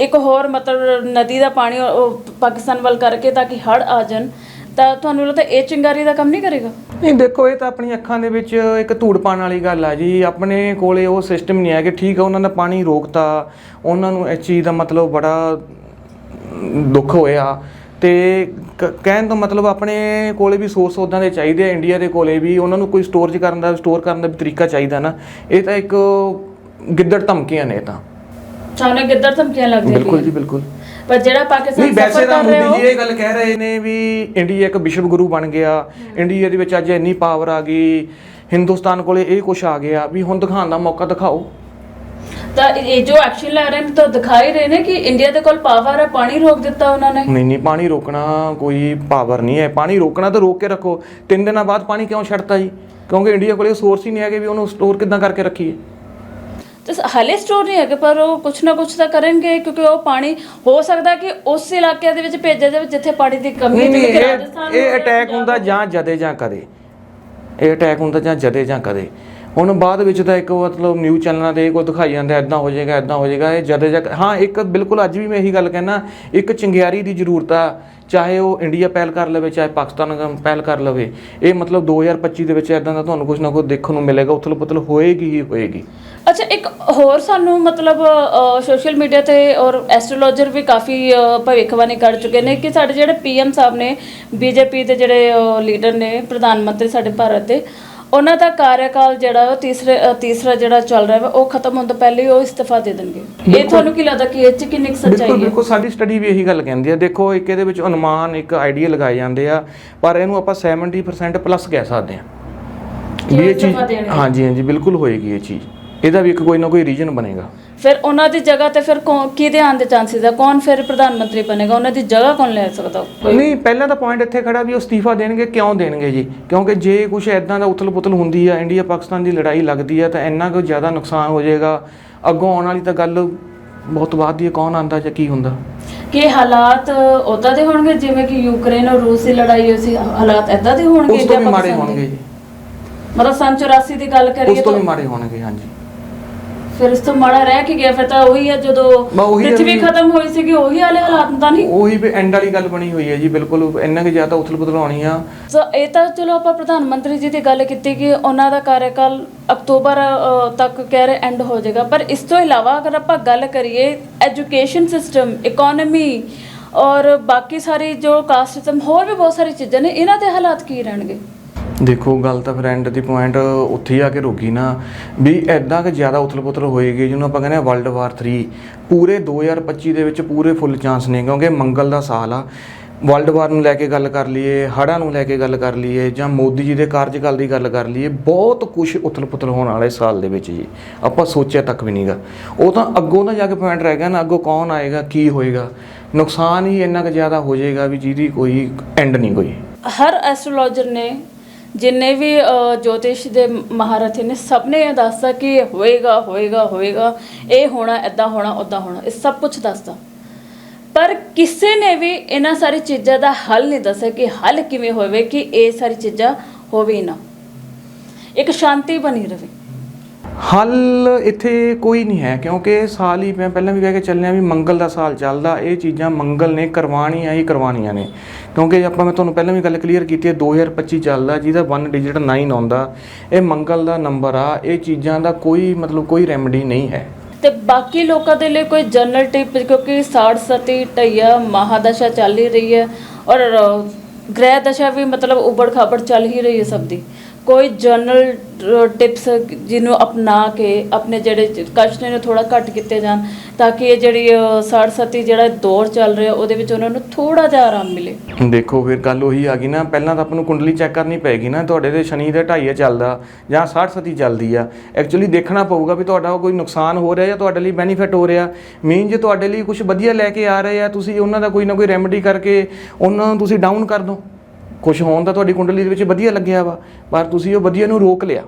B: ਇੱਕ ਹੋਰ ਮਤਲਬ ਨਦੀ ਦਾ ਪਾਣੀ ਉਹ ਪਾਕਿਸਤਾਨ ਵੱਲ ਕਰਕੇ ਤਾਂ ਕਿ ਹੜ ਆ ਜਾਣ, ਤਾਂ ਤੁਹਾਨੂੰ ਲੱਗਦਾ ਇਹ ਚਿੰਗਾਰੀ ਦਾ ਕੰਮ ਨਹੀਂ ਕਰੇਗਾ?
A: ਨਹੀਂ, ਦੇਖੋ, ਇਹ ਤਾਂ ਆਪਣੀ ਅੱਖਾਂ ਦੇ ਵਿੱਚ ਇੱਕ ਧੂੜ ਪਾਉਣ ਵਾਲੀ ਗੱਲ ਆ ਜੀ। ਆਪਣੇ ਕੋਲੇ ਉਹ ਸਿਸਟਮ ਨਹੀਂ ਹੈ ਕਿ ਠੀਕ ਆ, ਉਹਨਾਂ ਦਾ ਪਾਣੀ ਰੋਕਤਾ। ਉਹਨਾਂ ਨੂੰ ਇਸ ਚੀਜ਼ ਦਾ ਮਤਲਬ ਬੜਾ ਦੁੱਖ ਹੋਇਆ। ਤੇ ਕ- ਕਹਿਣ ਤੋਂ ਮਤਲਬ ਆਪਣੇ ਕੋਲੇ ਵੀ ਸੋਰਸ ਉਦਾਂ ਦੇ ਚਾਹੀਦੇ ਆ। ਇੰਡੀਆ ਦੇ ਕੋਲੇ ਵੀ ਉਹਨਾਂ ਨੂੰ ਕੋਈ ਸਟੋਰਜ ਕਰਨ ਦਾ ਸਟੋਰ ਕਰਨ ਦਾ ਵੀ ਤਰੀਕਾ ਚਾਹੀਦਾ ਨਾ। ਇਹ ਤਾਂ ਇੱਕ ਗਿੱਦੜ ਧਮਕੀਆਂ ਨੇ ਇਹ ਤਾਂ।
B: ਸਾਹਮਣੇ ਗਿੱਦੜ ਧਮਕੀਆਂ ਲੱਗਦੀਆਂ
A: ਬਿਲਕੁਲ ਜੀ। ਬਿਲਕੁਲ।
B: ਪਰ ਜਿਹੜਾ
A: ਨਹੀਂ
B: ਪਾਕਿਸਤਾਨ
A: ਵੈਸੇ
B: ਸਫਰ
A: ਤਾਂ
B: ਕਰ ਰਿਹਾ
A: ਮੋਦੀ ਜੀ
B: ਹੋ
A: ਇਹ ਗੱਲ ਕਹਿ ਰਹੇ ਨੇ ਵੀ ਇੰਡੀਆ ਇੱਕ ਵਿਸ਼ਵ ਗੁਰੂ ਬਣ ਗਿਆ। ਇੰਡੀਆ ਦੇ ਵਿੱਚ ਅੱਜ ਇੰਨੀ ਪਾਵਰ ਆ ਗਈ ਹਿੰਦੁਸਤਾਨ ਕੋਲੇ ਇਹ ਕੁਝ ਆ ਗਿਆ ਵੀ ਹੁਣ ਦਿਖਾਉਣ ਦਾ ਮੌਕਾ ਦਿਖਾਓ।
B: ਤਾਂ ਇਹ ਜੋ ਐਕਸ਼ਨ ਲੈ ਰਹੇ ਨੇ ਤਾਂ ਦਿਖਾਈ ਰਹੇ ਨੇ ਕਿ ਇੰਡੀਆ ਦੇ ਕੋਲ ਪਾਵਰ ਹੈ ਪਾਣੀ ਰੋਕ ਦਿੱਤਾ ਉਹਨਾਂ ਨੇ।
A: ਨਹੀਂ ਨਹੀਂ ਪਾਣੀ ਰੋਕਣਾ ਕੋਈ ਪਾਵਰ ਨਹੀਂ ਹੈ। ਪਾਣੀ ਰੋਕਣਾ ਤਾਂ ਰੋਕ ਕੇ ਰੱਖੋ। ਤਿੰਨ ਦਿਨਾਂ ਬਾਅਦ ਪਾਣੀ ਕਿਉਂ ਛੱਡਤਾ ਜੀ? ਕਿਉਂਕਿ ਇੰਡੀਆ ਕੋਲੇ ਸੋਰਸ ਹੀ ਨਹੀਂ ਹੈਗੇ ਵੀ ਉਹਨੂੰ ਸਟੋਰ ਕਿੱਦਾਂ ਕਰਕੇ ਰੱਖੀਏ?
B: ਤੇ ਹਲੇ ਸਟੋਰ ਨਹੀਂ ਹੈਗੇ ਪਰ ਉਹ ਕੁਛ ਨਾ ਕੁਛ ਤਾਂ ਕਰਨਗੇ ਕਿਉਂਕਿ ਉਹ ਪਾਣੀ ਹੋ ਸਕਦਾ ਕਿ ਉਸ ਇਲਾਕੇ ਦੇ ਵਿੱਚ ਭੇਜਿਆ ਜਾਵੇ ਜਿੱਥੇ ਪਾਣੀ ਦੀ ਕਮੀ
A: ਨਹੀਂ ਨਹੀਂ
B: ਕਿ
A: ਇਹ ਅਟੈਕ ਹੁੰਦਾ ਜਾਂ ਜਦੇ ਜਾਂ ਕਦੇ। ਇਹ ਅਟੈਕ ਹੁੰਦਾ ਜਾਂ ਜਦੇ ਜਾਂ ਕਦੇ। ਹੁਣ ਬਾਅਦ ਵਿੱਚ ਤਾਂ ਇੱਕ ਮਤਲਬ ਨਿਊਜ਼ ਚੈਨਲਾਂ ਤੇ ਕੋਈ ਦਿਖਾਈ ਜਾਂਦਾ ਐਦਾਂ ਹੋ ਜਾਏਗਾ ਐਦਾਂ ਹੋ ਜਾਏਗਾ ਇਹ ਜਦੇ ਜਾਂ ਹਾਂ ਇੱਕ ਬਿਲਕੁਲ ਅੱਜ ਵੀ ਮੈਂ ਇਹੀ ਗੱਲ ਕਹਿਣਾ ਇੱਕ ਚੰਗਿਆਰੀ ਦੀ ਜ਼ਰੂਰਤ ਆ ਚਾਹੇ ਉਹ ਇੰਡੀਆ ਪਹਿਲ ਕਰ ਲਵੇ ਚਾਹੇ ਪਾਕਿਸਤਾਨ ਪਹਿਲ ਕਰ ਲਵੇ ਇਹ ਮਤਲਬ 2025 ਦੇ ਵਿੱਚ ਐਦਾਂ ਦਾ ਤੁਹਾਨੂੰ ਕੁਝ ਨਾ ਕੁਝ ਦੇਖਣ ਨੂੰ ਮਿਲੇਗਾ ਉਥਲ ਪੁਥਲ ਹੋਏਗੀ ਹੀ ਹੋਏਗੀ।
B: ਅੱਛਾ ਇੱਕ ਹੋਰ ਸਾਨੂੰ ਮਤਲਬ ਸੋਸ਼ਲ ਮੀਡੀਆ ਤੇ ਔਰ ਐਸਟ੍ਰੋਲੋਜਰ ਵੀ ਕਾਫੀ ਅ, ਭਵਿੱਖਬਾਣੀ ਕਰ ਚੁੱਕੇ ਨੇ ਕਿ ਸਾਡੇ ਜਿਹੜੇ ਪੀਐਮ ਸਾਹਿਬ ਨੇ ਬੀਜੇਪੀ ਦੇ ਜਿਹੜੇ ਲੀਡਰ ਨੇ ਪ੍ਰਧਾਨ ਮੰਤਰੀ ਸਾਡੇ ਭਾਰਤ ਦੇ ਉਹਨਾਂ ਦਾ ਕਾਰਜਕਾਲ ਜਿਹੜਾ ਉਹ ਤੀਸਰੇ ਅ, ਤੀਸਰਾ ਜਿਹੜਾ ਚੱਲ ਰਿਹਾ ਵਾ ਉਹ ਖਤਮ ਹੋਣ ਤੋਂ ਪਹਿਲੇ ਹੀ ਉਹ ਇਸਤੀਫਾ ਦੇ ਦੇਣਗੇ। ਇਹ ਤੁਹਾਨੂੰ ਕੀ ਲੱਗਦਾ ਕਿ ਇਹ ਚ ਕਿੰਨੀ ਕੁ ਸੱਚਾਈ
A: ਬਿਲਕੁਲ
B: ਹੈ?
A: ਬਿਲਕੁਲ ਸਾਡੀ ਸਟੱਡੀ ਵੀ ਇਹੀ ਗੱਲ ਕਹਿੰਦੀ ਆ। ਦੇਖੋ ਇੱਕ ਇਹਦੇ ਵਿੱਚ ਅਨੁਮਾਨ ਇੱਕ ਆਈਡੀਆ ਲਗਾਏ ਜਾਂਦੇ ਆ ਪਰ ਇਹਨੂੰ ਆਪਾਂ 70% ਪਲੱਸ ਕਹਿ ਸਕਦੇ ਆ। ਵੀ ਇਹ ਚੀਜ਼। ਹਾਂਜੀ ਹਾਂਜੀ ਬਿਲਕੁਲ ਹੋਏਗੀ ਇਹ ਚੀਜ਼। ਇਹਦਾ ਵੀ ਇੱਕ ਕੋਈ ਨਾ ਕੋਈ ਰੀਜਨ ਬਣੇਗਾ।
B: ਫਿਰ ਉਹਨਾਂ ਦੀ ਜਗ੍ਹਾ ਤੇ ਫਿਰ ਕੌਣ ਕਿਹਦੇ ਆਉਣ ਦੇ ਚਾਂਸਸ ਹੈ ਕੌਣ ਫਿਰ ਪ੍ਰਧਾਨ ਮੰਤਰੀ ਬਣੇਗਾ? ਉਹਨਾਂ ਦੀ ਜਗ੍ਹਾ ਕੌਣ ਲੈ ਸਕਦਾ?
A: ਨਹੀਂ ਪਹਿਲਾਂ ਤਾਂ ਪੁਆਇੰਟ ਇੱਥੇ ਖੜਾ ਵੀ ਉਹ ਅਸਤੀਫਾ ਦੇਣਗੇ ਕਿਉਂ ਦੇਣਗੇ ਜੀ? ਕਿਉਂਕਿ ਜੇ ਕੁਝ ਐਦਾਂ ਦਾ ਉਥਲ-ਪੁਥਲ ਹੁੰਦੀ ਆ ਇੰਡੀਆ ਪਾਕਿਸਤਾਨ ਦੀ ਲੜਾਈ ਲੱਗਦੀ ਆ ਤਾਂ ਇੰਨਾ ਕੁ ਜ਼ਿਆਦਾ ਨੁਕਸਾਨ ਹੋ ਜਾਏਗਾ। ਅੱਗੋਂ ਆਉਣ ਵਾਲੀ ਤਾਂ ਗੱਲ ਬਹੁਤ ਬਾਅਦ ਦੀ ਕੌਣ ਆਂਦਾ ਜਾਂ ਕੀ ਹੁੰਦਾ?
B: ਕਿ ਹਾਲਾਤ ਉਦਾਂ ਦੇ ਹੋਣਗੇ ਜਿਵੇਂ ਕਿ ਯੂਕਰੇਨ ਔਰ ਰੂਸ ਦੀ ਲੜਾਈ ਹੋਈ ਸੀ ਹਾਲਾਤ ਐਦਾਂ ਦੇ ਹੋਣਗੇ
A: ਉਸ ਤੋਂ ਵੀ
B: ਇੰਡੀਆ
A: ਮਾੜੇ
B: ਪਾਕਿਸਤਾਨ ਦੇ?
A: ਹੋਣਗੇ ਜੀ।
B: ਮਤਲਬ ਸੰਨ 84 ਦੀ ਗੱਲ
A: ਉਸ
B: ਕਰੀਏ
A: ਤੋਂ
B: ਤਾਂ
A: ਵੀ ਮਾੜੇ ਹੋਣਗੇ ਹਾਂਜੀ।
B: ਫਿਰ ਇਸ ਤੋਂ ਮਾੜਾ ਰਹਿ ਕੇ ਗਿਆ ਫਿਰ ਤਾਂ ਉਹੀ ਹੈ ਜਦੋਂ
A: ਬਸ ਉਹੀ ਹੈ
B: ਪ੍ਰਿਥਵੀ
A: ਵੀ-
B: ਖਤਮ ਹੋਈ ਸੀਗੀ ਉਹੀ ਵਾਲੇ ਹਾਲਾਤ ਤਾਂ ਨਹੀਂ?
A: ਉਹੀ ਵੀ ਐਂਡ ਵਾਲੀ ਗੱਲ ਬਣੀ ਹੋਈ ਹੈ ਜੀ ਬਿਲਕੁਲ ਇੰਨਾ ਕਿ ਜ਼ਿਆਦਾ ਉਥਲ-ਪੁਥਲ ਹੋਣੀ ਆ।
B: ਸੋ ਇਹ ਤਾਂ ਚਲੋ ਆਪਾਂ ਪ੍ਰਧਾਨ ਮੰਤਰੀ ਜੀ ਦੀ ਗੱਲ ਕੀਤੀ ਕਿ ਉਹਨਾਂ ਦਾ ਕਾਰਜਕਾਲ ਅਕਤੂਬਰ ਅ, ਤੱਕ ਕਹਿ ਰਹੇ ਐਂਡ ਹੋ ਜਾਏਗਾ। ਪਰ ਇਸ ਤੋਂ ਇਲਾਵਾ ਅਗਰ ਆਪਾਂ ਗੱਲ ਕਰੀਏ ਐਜੂਕੇਸ਼ਨ ਸਿਸਟਮ ਇਕਨੋਮੀ ਔਰ ਬਾਕੀ ਸਾਰੀ ਜੋ ਕਾਸਟ ਸਿਸਟਮ ਹੋਰ ਵੀ ਬਹੁਤ ਸਾਰੀ ਚੀਜ਼ਾਂ ਨੇ ਇਹਨਾਂ ਦੇ ਹਾਲਾਤ ਕੀ ਰਹਿਣਗੇ?
A: ਦੇਖੋ, ਗੱਲ ਤਾਂ ਫਿਰ ਐਂਡ ਦੀ ਪੁਆਇੰਟ ਉੱਥੇ ਹੀ ਆ ਕੇ ਰੁਕੀ ਨਾ। ਵੀ ਐਦਾਂ ਕਿ ਜ਼ਿਆਦਾ ਉਥਲ-ਪੁਥਲ ਹੋਏਗੀ, ਜਿਹਨੂੰ ਆਪਾਂ ਕਹਿੰਦੇ ਆ ਵਰਲਡ ਵਾਰ 3 ਪੂਰੇ 2025 ਦੇ ਵਿੱਚ ਪੂਰੇ ਫੁੱਲ ਚਾਂਸ ਨੇ, ਕਿਉਂਕਿ ਮੰਗਲ ਦਾ ਸਾਲ ਆ। ਵਰਲਡ ਵਾਰ ਨੂੰ ਲੈ ਕੇ ਗੱਲ ਕਰ ਲਈਏ, ਹੜ੍ਹਾਂ ਨੂੰ ਲੈ ਕੇ ਗੱਲ ਕਰ ਲਈਏ, ਜਾਂ ਮੋਦੀ ਜੀ ਦੇ ਕਾਰਜਕਾਲ ਦੀ ਗੱਲ ਕਰ ਲਈਏ, ਬਹੁਤ ਕੁਝ ਉਥਲ-ਪੁਥਲ ਹੋਣ ਵਾਲੇ ਸਾਲ ਦੇ ਵਿੱਚ ਜੀ। ਆਪਾਂ ਸੋਚਿਆ ਤੱਕ ਵੀ ਨਹੀਂਗਾ। ਉਹ ਤਾਂ ਅੱਗੋਂ ਦਾ ਜਾ ਕੇ ਪੁਆਇੰਟ ਰਹਿ ਗਿਆ ਨਾ, ਅੱਗੋਂ ਕੌਣ ਆਏਗਾ, ਕੀ ਹੋਏਗਾ। ਨੁਕਸਾਨ ਹੀ ਇੰਨਾ ਕੁ ਜ਼ਿਆਦਾ ਹੋ ਜਾਏਗਾ ਵੀ ਜਿਹਦੀ ਕੋਈ ਐਂਡ ਨਹੀਂ ਕੋਈ
B: ਹਰ ਐਸਟ੍ਰੋਲੋਜਰ ਨੇ ਜਿੰਨੇ ਵੀ ਜੋਤਿਸ਼ ਦੇ ਮਹਾਰਥੀ ਨੇ ਸਭ ਨੇ ਇਹ ਦੱਸਦਾ ਕਿ ਹੋਏਗਾ ਹੋਏਗਾ ਹੋਏਗਾ, ਇਹ ਹੋਣਾ ਐਦਾਂ ਹੋਣਾ ਉਦਾਂ ਹੋਣਾ, ਇਹ ਸਭ ਕੁਝ ਦੱਸਦਾ। ਪਰ ਕਿਸੇ ਨੇ ਵੀ ਇਹਨਾਂ ਸਾਰੀ ਚੀਜ਼ਾਂ ਦਾ ਹੱਲ ਨਹੀਂ ਦੱਸਿਆ ਕਿ ਹੱਲ ਕਿਵੇਂ ਹੋਵੇ ਕਿ ਇਹ ਸਾਰੀ ਚੀਜ਼ਾਂ ਹੋਵੇ ਨਾ। ਇੱਕ ਸ਼ਾਂਤੀ ਬਣੀ ਰਹੇ
A: ਹੱਲ ਇੱਥੇ ਕੋਈ ਨਹੀਂ ਹੈ, ਕਿਉਂਕਿ ਸਾਲ ਹੀ ਮੈਂ ਪਹਿਲਾਂ ਵੀ ਕਹਿ ਕੇ ਚੱਲਿਆ ਵੀ ਮੰਗਲ ਦਾ ਸਾਲ ਚੱਲਦਾ, ਇਹ ਚੀਜ਼ਾਂ ਮੰਗਲ ਨੇ ਕਰਵਾਉਣੀਆਂ ਹੀ ਕਰਵਾਉਣੀਆਂ ਨੇ। ਕਿਉਂਕਿ ਆਪਾਂ ਮੈਂ ਤੁਹਾਨੂੰ ਪਹਿਲਾਂ ਵੀ ਗੱਲ ਕਲੀਅਰ ਕੀਤੀ ਹੈ 2025 ਚੱਲਦਾ, ਜਿਹਦਾ 1 ਡਿਜਿਟ 9 ਆਉਂਦਾ, ਇਹ ਮੰਗਲ ਦਾ ਨੰਬਰ ਆ, ਇਹ ਚੀਜ਼ਾਂ ਦਾ ਕੋਈ ਮਤਲਬ ਕੋਈ ਰੈਮਡੀ ਨਹੀਂ ਹੈ।
B: ਤੇ ਬਾਕੀ ਲੋਕਾਂ ਦੇ ਲਈ ਕੋਈ ਜਨਰਲ ਟਿਪ ਕਿਉਂਕਿ ਸਾੜ ਸਤੀ ਟਈਆ ਮਹਾਦਸ਼ਾ ਚੱਲ ਹੀ ਰਹੀ ਹੈ, ਔਰ ਗ੍ਰਹਿ ਦਸ਼ਾ ਵੀ ਮਤਲਬ ਉਬੜ ਖਾਬੜ ਚੱਲ ਹੀ ਰਹੀ ਹੈ ਸਭ ਦੀ। ਕੋਈ ਜਨਰਲ ਟਿਪਸ ਜਿਹਨੂੰ ਅਪਣਾ ਕੇ ਆਪਣੇ ਜਿਹੜੇ ਜ- ਕਸ਼ਟ ਨੇ ਥੋੜਾ ਘੱਟ ਕੀਤੇ ਜਾਣ ਤਾਂ ਕਿ ਇਹ ਜਿਹੜੀ ਅ, ਸਤੀ ਜਿਹੜਾ ਦੌਰ ਚੱਲ ਰਿਹਾ ਉਹਦੇ ਵਿੱਚ ਉਹਨਾਂ ਨੂੰ ਥੋੜਾ ਜਿਹਾ ਆਰਾਮ ਮਿਲੇ।
A: ਦੇਖੋ ਫਿਰ ਗੱਲ ਉਹੀ ਆ ਗਈ ਨਾ ਪਹਿਲਾਂ ਤਾਂ ਆਪਾਂ ਨੂੰ ਕੁੰਡਲੀ ਚੈੱਕ ਕਰਨੀ ਪਏਗੀ ਨਾ ਤੁਹਾਡੇ ਦੇ ਸ਼ਨੀ ਦਾ ਢਾਈਆ ਚੱਲਦਾ ਜਾਂ 60 ਸਤੀ ਚੱਲਦੀ ਆ। ਐਕਚੁਅਲੀ ਦੇਖਣਾ ਪਊਗਾ ਵੀ ਤੁਹਾਡਾ ਕੋਈ ਨੁਕਸਾਨ ਹੋ ਰਿਹਾ ਜਾਂ ਤੁਹਾਡੇ ਲਈ ਬੈਨੀਫਿਟ ਹੋ ਰਿਹਾ। ਮੀਨ ਜੇ ਤੁਹਾਡੇ ਲਈ ਕੁਝ ਵਧੀਆ ਲੈ ਕੇ ਆ ਰਹੇ ਆ ਤੁਸੀਂ ਉਹਨਾਂ ਦਾ ਕੋਈ ਨਾ ਕੋਈ ਰੈਮਡੀ ਕਰਕੇ ਉਹਨਾਂ ਨੂੰ ਤੁਸੀਂ ਡਾਊਨ ਕਰ ਦਿਓ। ਕੁਝ ਹੋਣ ਦਾ ਤੁਹਾਡੀ ਕੁੰਡਲੀ ਦੇ ਵਿੱਚ ਵਧੀਆ ਲੱਗਿਆ ਵਾ ਪਰ ਤੁਸੀਂ ਉਹ ਵਧੀਆ ਨੂੰ ਰੋਕ ਲਿਆ।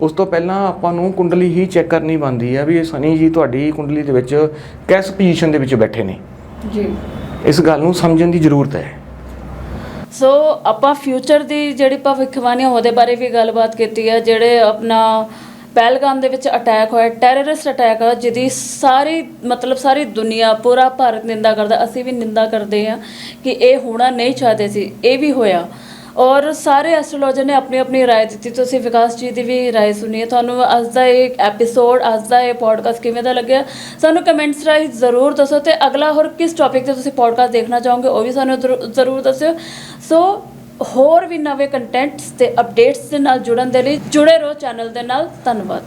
A: ਉਸ ਤੋਂ ਪਹਿਲਾਂ ਆਪਾਂ ਨੂੰ ਕੁੰਡਲੀ ਹੀ ਚੈੱਕ ਕਰਨੀ ਬਣਦੀ ਆ ਵੀ ਇਹ ਸ਼ਨੀ ਜੀ ਤੁਹਾਡੀ ਕੁੰਡਲੀ ਦੇ ਵਿੱਚ ਕਿਸ ਪੋਜੀਸ਼ਨ ਦੇ ਵਿੱਚ ਬੈਠੇ ਨੇ।
B: ਜੀ।
A: ਇਸ ਗੱਲ ਨੂੰ ਸਮਝਣ ਦੀ ਜ਼ਰੂਰਤ ਹੈ।
B: ਸੋ ਆਪਾਂ ਫਿਊਚਰ ਦੀ ਜਿਹੜੀ ਭਵਿੱਖਬਾਣੀ ਆ ਉਹਦੇ ਬਾਰੇ ਵੀ ਗੱਲਬਾਤ ਕੀਤੀ ਹੈ ਜਿਹੜੇ ਆਪਣਾ ਪਹਿਲਗਾਮ ਦੇ ਵਿੱਚ ਅਟੈਕ ਹੋਇਆ ਟੈਰਰਿਸਟ ਅਟੈਕ ਆ ਜਿਹਦੀ ਸਾਰੀ ਮਤਲਬ ਸਾਰੀ ਦੁਨੀਆ ਪੂਰਾ ਭਾਰਤ ਨਿੰਦਾ ਕਰਦਾ ਅਸੀਂ ਵੀ ਨਿੰਦਾ ਕਰਦੇ ਆ ਕਿ ਇਹ ਹੋਣਾ ਨਹੀਂ ਚਾਹਦੇ ਸੀ ਇਹ ਵੀ ਹੋਇਆ ਔਰ ਸਾਰੇ ਐਸਟ੍ਰੋਲੋਜਰ ਨੇ ਆਪਣੀ ਆਪਣੀ رائے ਦਿੱਤੀ ਤੁਸੀਂ ਵਿਕਾਸ ਜੀ ਦੀ ਵੀ رائے ਸੁਣੀ ਹੈ ਤੁਹਾਨੂੰ ਅੱਜ ਦਾ ਇਹ ਐਪੀਸੋਡ ਅੱਜ ਦਾ ਇਹ ਪੋਡਕਾਸਟ ਕਿਵੇਂ ਦਾ ਲੱਗਿਆ ਸਾਨੂੰ ਕਮੈਂਟਸ ਰਾਹੀਂ ਜ਼ਰੂਰ ਦੱਸੋ ਤੇ ਅਗਲਾ ਹੋਰ ਕਿਸ ਟੌਪਿਕ ਤੇ ਤੁਸੀਂ ਪੋਡਕਾਸਟ ਦੇਖਣਾ ਚਾਹੋਗੇ ਉਹ ਵੀ ਸਾਨੂੰ ਜ਼ਰੂ- ਜ਼ਰੂਰ ਦੱਸਿਓ ਸੋ ਹੋਰ ਵੀ ਨਵੇਂ ਕੰਟੈਂਟਸ ਤੇ ਅਪਡੇਟਸ ਦੇ ਨਾਲ ਜੁੜਨ ਦੇ ਲਈ ਜੁੜੇ ਰਹੋ ਚੈਨਲ ਦੇ ਨਾਲ। ਧੰਨਵਾਦ।